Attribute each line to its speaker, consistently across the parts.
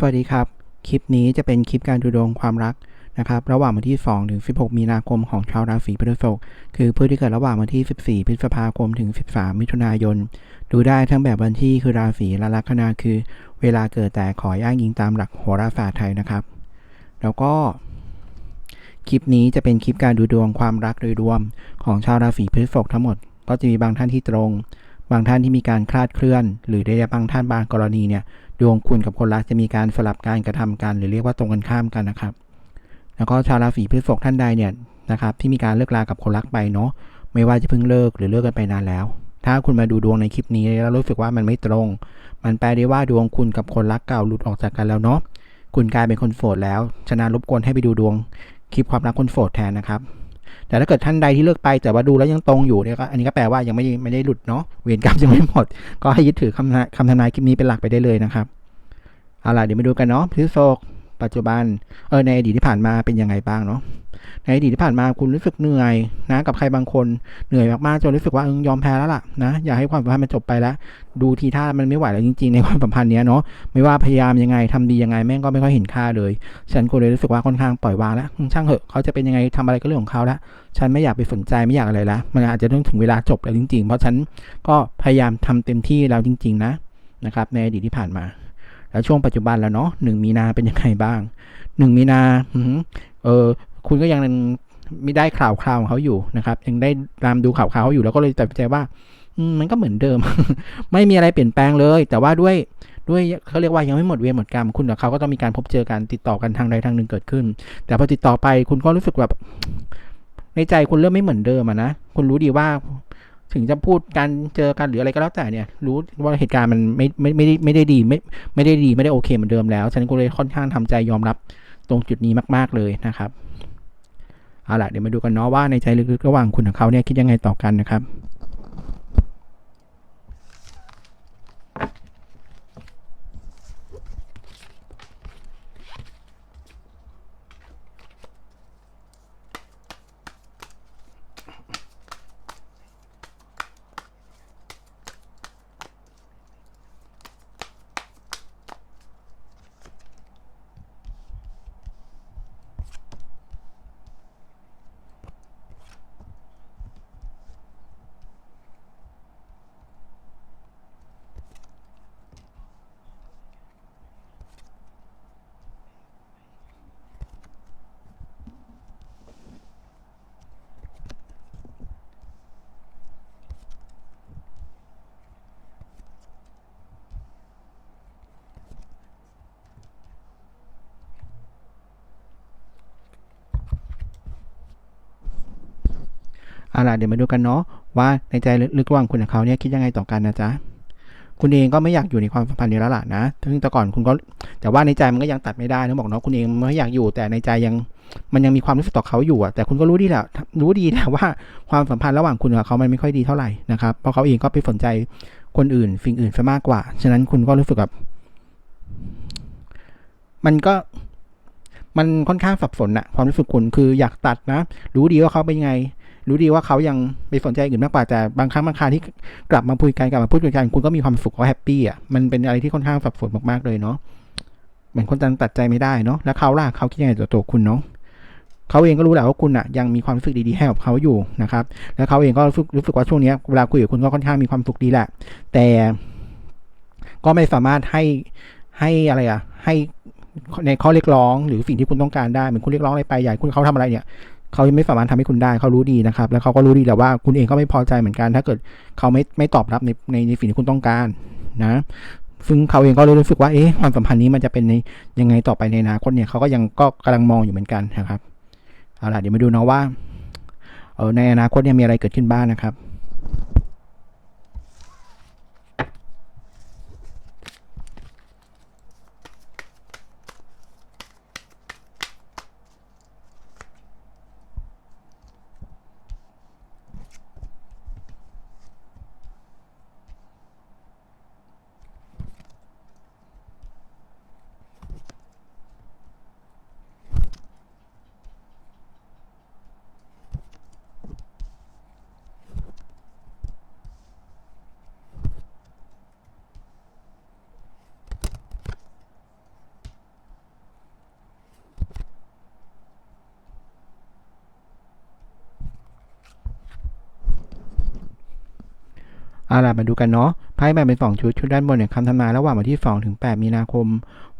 Speaker 1: สวัสดีครับ คลิปนี้จะเป็นคลิปการดูดวงความรักนะครับ ระหว่างวันที่ 2 ถึง 16 มีนาคมของชาวราศีพฤษภคือผู้ที่เกิดระหว่างวันที่ 14 พฤษภาคมถึง 13 มิถุนายน ดูได้ทั้งแบบวันที่คือราศีและลัคนาคือ เวลาเกิดแต่ขออ้างอิงตามหลักโหราศาสตร์ไทยนะครับ แล้วก็ คลิปนี้จะเป็นคลิปการดูดวงความรักโดยรวมของชาวราศีพฤษภทั้งหมด ก็จะมีบางท่านที่ตรง บางท่านที่มีการคลาดเคลื่อน หรือได้บางท่านบางกรณีเนี่ย ดวงคุณกับคนรักจะมีการสลับการกระทำกัน หรือเรียกว่าตรงกันข้ามกันนะครับ แล้วก็ชาวราศีพฤษภท่านใดเนี่ยนะครับที่มีการเลิกลากับคนรักไปเนาะไม่ว่าจะเพิ่งเลิกหรือเลิกกันไปนานแล้ว ถ้าคุณมาดูดวงในคลิปนี้แล้วรู้สึกว่ามันไม่ตรง มันแปลได้ว่าดวงคุณกับคนรักเก่าหลุดออกจากกันแล้วเนาะคุณกลายเป็นคนโสดแล้ว ฉะนั้นรบกวนให้ไปดูดวงคลิปความรักคนโสดแทนนะครับ แต่ถ้าเกิดท่านใดที่เลิกไปแต่ว่าดูแล้วยังตรงอยู่เนี่ยก็อันนี้ก็แปลว่ายังไม่ไม่ได้หลุดเนาะเวรกรรมยังไม่หมด ก็ให้ยึดถือคำนาคำทำนายคลิปนี้เป็นหลักไปได้เลยนะครับเอาล่ะเดี๋ยวมาดูกันเนาะพฤษภ ปัจจุบันเออในอดีตที่ผ่านมาเป็นยังไงบ้างเนาะในอดีตที่ผ่านมาคุณรู้สึกเหนื่อยนะกับใครบางคนเหนื่อยมากๆจนรู้สึกว่าเออยอมแพ้แล้วล่ะนะอยากให้ความสัมพันธ์มันจบไปแล้ว ดูทีท่ามันไม่ไหวแล้วจริงๆ ในความสัมพันธ์เนี้ยเนาะไม่ว่าพยายามยังไงทำดียังไงแม่งก็ไม่ค่อยเห็นค่าเลย ฉันก็เลยรู้สึกว่าค่อนข้างปล่อยวางแล้วช่างเหอะเขาจะเป็นยังไงทำอะไรก็เรื่องของเขาละฉันไม่อยากไปสนใจไม่อยากอะไรละมันอาจจะต้องถึงเวลาจบแล้วจริง ๆ เพราะฉันก็พยายามทำเต็มที่แล้วจริง ๆ นะนะครับในอดีตที่ผ่านมา แล้วช่วงปัจจุบันแล้วเนาะหนึ่งมีนาเป็นยังไงบ้างหนึ่งมีนาเออคุณก็ยังไม่ได้ข่าวคราวของเขาอยู่นะครับ ยังได้ตามดูข่าวคราวเขาอยู่แล้วก็เลยตัดสินใจว่ามมันก็เหมือนเดิม ไม่มีอะไรเปลี่ยนแปลงเลย แต่ว่าด้วยด้วยเขาเรียกว่ายังไม่หมดเวรหมดกรรมคุณกับเขาก็ต้องมีการพบเจอกันติดต่อกันทางใดทางหนึ่งเกิดขึ้น แต่พอติดต่อไปคุณก็รู้สึกแบบ ในใจคุณเริ่มไม่เหมือนเดิมอะนะคุณรู้ดีว่า ถึงจะพูดการเจอกันหรืออะไรก็แล้วแต่เนี่ย รู้ว่าเหตุการณ์มันไม่ไม่ไม่ได้ไม่ได้ดีไม่ไม่ได้ดีไม่ได้โอเคเหมือนเดิมแล้วฉันก็เลยค่อนข้างทำใจยอมรับตรงจุดนี้มาก ๆเลยนะครับเอาล่ะเดี๋ยวมาดูกันเนาะว่าในใจลึกๆระหว่างคุณกับเขาเนี่ยคิดยังไงต่อกันนะครับ เอาล่ะเดี๋ยวมาดูกันเนาะว่าในใจลึกๆระหว่างคุณกับเขาเนี่ยคิดยังไงต่อกันนะจ๊ะคุณเองก็ไม่อยากอยู่ในความสัมพันธ์นี้แล้วล่ะนะซึ่งแต่ก่อนคุณก็แต่ว่าในใจมันก็ยังตัดไม่ได้นะบอกเนาะคุณเองไม่อยากอยู่แต่ในใจยังมันยังมีความรู้สึกต่อเขาอยู่อะแต่คุณก็รู้ดีแหละรู้ดีแหละว่าความสัมพันธ์ระหว่างคุณกับเขามันไม่ค่อยดีเท่าไหร่นะครับ เพราะเขาเองก็ไปสนใจคนอื่นสิ่งอื่นซะมากกว่า ฉะนั้นคุณก็รู้สึกแบบมันก็มันค่อนข้างสับสนอะความรู้สึกคุณคืออยากตัดนะ รู้ดีว่าเขาเป็นไง รู้ดีว่าเขายังไปสนใจอื่นมากกว่าแต่บางครั้งบางคราที่กลับมาคุยกันกลับมาพูดคุยกันคุณก็มีความสุขก็แฮปปี้อะมันเป็นอะไรที่ค่อนข้างสับสนมากๆเลยเนาะเหมือนคนตัดใจไม่ได้เนาะแล้วเขาล่ะเขาคิดยังไงต่อตัวคุณเนาะเขาเองก็รู้แหละว่าคุณอะยังมีความรู้สึกดีๆให้กับเขาอยู่นะครับ แล้วเขาเองก็รู้สึกว่าช่วงนี้เวลาคุยกับคุณก็ค่อนข้างมีความสุขดีแหละ แต่ก็ไม่สามารถให้ให้อะไรอะ ให้ในข้อเรียกร้องหรือสิ่งที่คุณต้องการได้เหมือนคุณเรียกร้องอะไรไปใหญ่คุณเขาทำอะไรเนี่ย เขายังไม่สามารถทำให้คุณได้เขารู้ดีนะครับ แล้วเขาก็รู้ดีแหละว่าคุณเองก็ไม่พอใจเหมือนกัน ถ้าเกิดเขาไม่ไม่ตอบรับในในในสิ่งที่คุณต้องการนะซึ่งเขาเองก็เลยรู้สึกว่าเอ๊ะความสัมพันธ์นี้มันจะเป็นในยังไงต่อไปในอนาคตเนี่ยเขาก็ยังก็กำลังมองอยู่เหมือนกันนะครับเอาล่ะเดี๋ยวมาดูนะว่าเออในอนาคตเนี่ยมีอะไรเกิดขึ้นบ้างนะครับ เอาล่ะมาดูกันเนาะไพ่แบ่งเป็นสองชุด ชุดด้านบนเนี่ยคำทำนายระหว่างวันที่ 2 ถึง 8 มีนาคม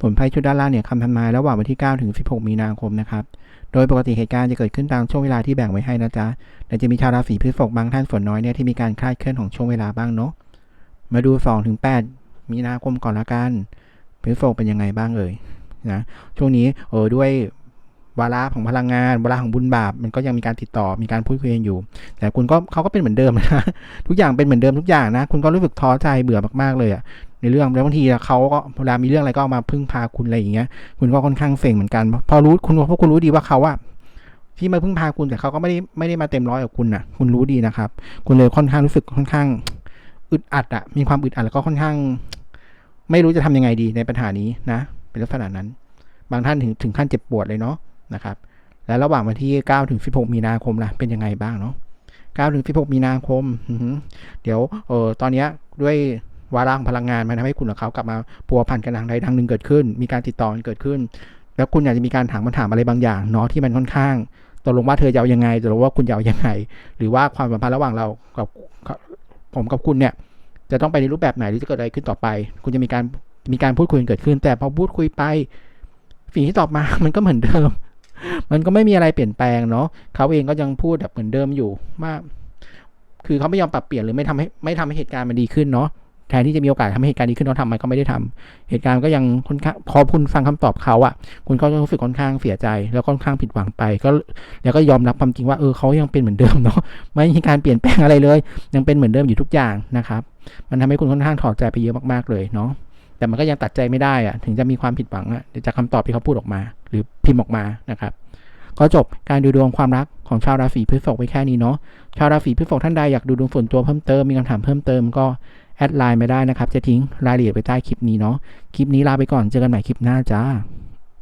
Speaker 1: ส่วนไพ่ชุดด้านล่างเนี่ยคำทำนายระหว่างวันที่ 9 ถึง 16 มีนาคมนะครับ โดยปกติเหตุการณ์จะเกิดขึ้นตามช่วงเวลาที่แบ่งไว้ให้นะจ๊ะ แต่จะมีชาวราศีพฤษภบางท่านส่วนน้อยเนี่ยที่มีการคลาดเคลื่อนของช่วงเวลาบ้างเนาะ มาดู 2 ถึง 8 มีนาคมก่อนละกันพฤษภเป็นยังไงบ้างเอ่ยนะ ช่วงนี้เออด้วย วาระของพลังงานวาระของบุญบาปมันก็ยังมีการติดต่อมีการพูดคุยกันอยู่ แต่คุณก็เขาก็เป็นเหมือนเดิมนะทุกอย่างเป็นเหมือนเดิมทุกอย่างนะ คุณก็รู้สึกท้อใจเบื่อมากๆเลยอะในเรื่องแล้วบางทีเขาก็เวลามีเรื่องอะไรก็ามาพึ่งพาคุณอะไรอย่างเงี้ย คุณก็ค่อนข้างเซ็งเหมือนกัน พอรู้คุณเพราะคุณรู้ดีว่าเขาอะที่มาพึ่งพาคุณแต่เขาก็ไม่ได้ไม่ได้มาเต็มร้อยกับคุณนะคุณรู้ดีนะครับ คุณเลยค่อนข้างรู้สึกค่อนข้างอึดอัดอะมีความอึดอัดแล้วก็ค่อนข้าง ไม่รู้จะทำยังไงดีในปัญหานี้นะ เป็นลักษณะนั้น บางท่านถึงถึงขั้นเจ็บปวดเลยเนาะ นะครับ และระหว่างวันที่ 9 ถึง 16 มีนาคมล่ะ เป็นยังไงบ้างเนาะ 9 ถึง 16 มีนาคม เดี๋ยว เออตอนนี้ด้วยวาระของพลังงานมันทำให้คุณกับเขากลับมาพัวพันกันทางใดทางหนึ่งเกิดขึ้น มีการติดต่อกันเกิดขึ้น แล้วคุณอยากจะมีการถามคำถามอะไรบางอย่างเนาะที่มันค่อนข้างตกลงว่าเธอจะเอายังไงตกลงว่าคุณจะเอายังไง หรือว่าความสัมพันธ์ระหว่างเรากับผมกับคุณเนี่ย จะต้องไปในรูปแบบไหนหรือจะเกิดอะไรขึ้นต่อไป คุณจะมีการมีการพูดคุยเกิดขึ้น แต่พอพูดคุยไปสิ่งที่ตอบมามันก็เหมือนเดิม มันก็ไม่มีอะไรเปลี่ยนแปลงเนาะเขาเองก็ยังพูดแบบเหมือนเดิมอยู่ว่าคือเขาไม่ยอมปรับเปลี่ยนหรือไม่ทำให้ไม่ทำให้เหตุการณ์มันดีขึ้นเนาะแทนที่จะมีโอกาสทำให้เหตุการณ์ดีขึ้นเขาทำมันก็ไม่ได้ทำเหตุการณ์ก็ยังค่อนข้างพอคุณฟังคำตอบเขาอะคุณก็รู้สึกค่อนข้างเสียใจ แล้วค่อนข้างผิดหวังไป ก็แล้วก็ยอมรับความจริงว่าเออเขายังเป็นเหมือนเดิมเนาะไม่มีการเปลี่ยนแปลงอะไรเลย ยังเป็นเหมือนเดิมอยู่ทุกอย่างนะครับ มันทำให้คุณค่อนข้างถอดใจไปเยอะมากๆเลยเนาะ แต่มันก็ยังตัดใจไม่ได้อะถึงจะมีความผิดหวังอะจากคำตอบที่เขาพูดออกมา หรือพิมพ์ออกมานะครับก็จบการดูดวงความรักของชาวราศีพฤษภไปแค่นี้เนาะชาวราศีพฤษภท่านใดอยากดูดวงส่วนตัวเพิ่มเติมมีคำถามเพิ่มเติมก็แอดไลน์มาได้นะครับ จะทิ้งรายละเอียดไปใต้คลิปนี้เนาะคลิปนี้ลาไปก่อนเจอกันใหม่คลิปหน้าจ้า